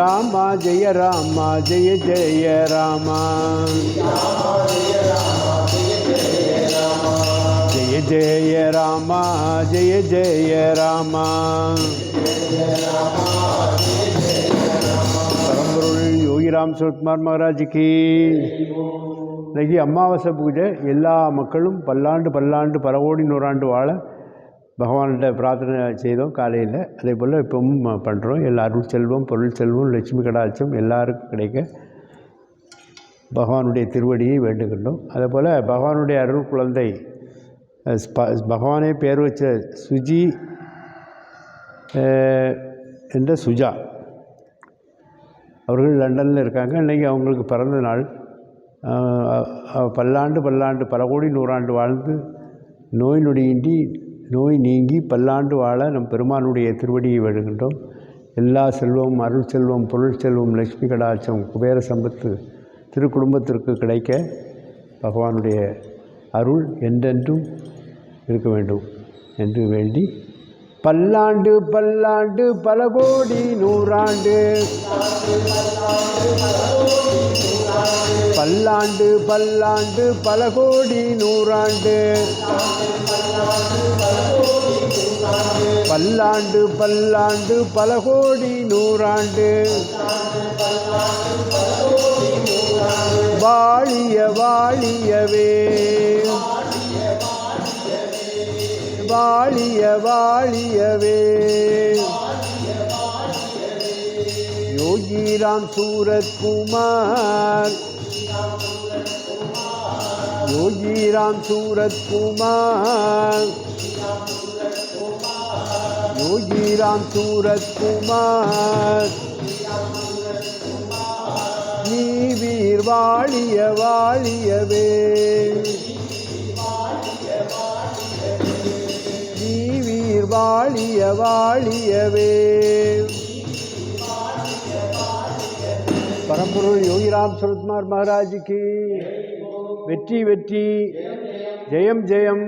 ராமா ஜெய ராமா ஜெய ஜெய ராமா. ஜெய ஜெய ராமா ஜெய ஜெய ராமா. பரம்பொருள் யோகிராம் சுத்குமார் மகாராஜுக்கு இன்றைக்கி அமாவாசை பூஜை. எல்லா மக்களும் பல்லாண்டு பல்லாண்டு பரவோடி நூறாண்டு வாழ பகவான்கிட்ட பிரார்த்தனை செய்தோம் காலையில். அதே போல் இப்பவும் பண்ணுறோம் எல்லா அருள் செல்வம் பொருள் செல்வம் லட்சுமி கடாட்சம் எல்லாருக்கும் கிடைக்க பகவானுடைய திருவடியை வேண்டுகின்றோம். அதே போல் பகவானுடைய அருள் குழந்தை பகவானே பேர் வச்ச சுஜி என்ற சுஜா. அவர்கள் லண்டனில் இருக்காங்க. இன்றைக்கி அவங்களுக்கு பிறந்த நாள். பல்லாண்டு பல்லாண்டு பல கோடி நூறாண்டு வாழ்ந்து நோய் நொடியின்றி நோய் நீங்கி பல்லாண்டு வாழ நம் பெருமானுடைய திருவடியை வழங்குகின்றோம் எல்லா செல்வம் அருள் செல்வம் பொருள் செல்வம் லட்சுமி கடாட்சம் குபேர சம்பத்து திருக்குடும்பத்திற்கு கிடைக்க பகவானுடைய அருள் என்றென்றும் இருக்க வேண்டும் என்று வேண்டி பல்லாண்டு பல்லாண்டு பல கோடி நூறாண்டு. பல்லாண்டு பல்லாண்டு பல கோடி நூறாண்டு. பல்லாண்டு பல்லாண்டு பல கோடி நூறாண்டு. வாழிய வாழியவே. வாழிய வாழியவே. யோகி ராம் சூரத்குமார் யோகி ராம் சூரத்குமார் योगी राम सूरत कुमार நீ வீர் வாழிய வாழியவே நீ வீர் வாழிய வாழியவே பரம்பொருள் யோகிராம் சுரத்குமார் மகாராஜுக்கு வெற்றி வெற்றி ஜெயம் ஜெயம்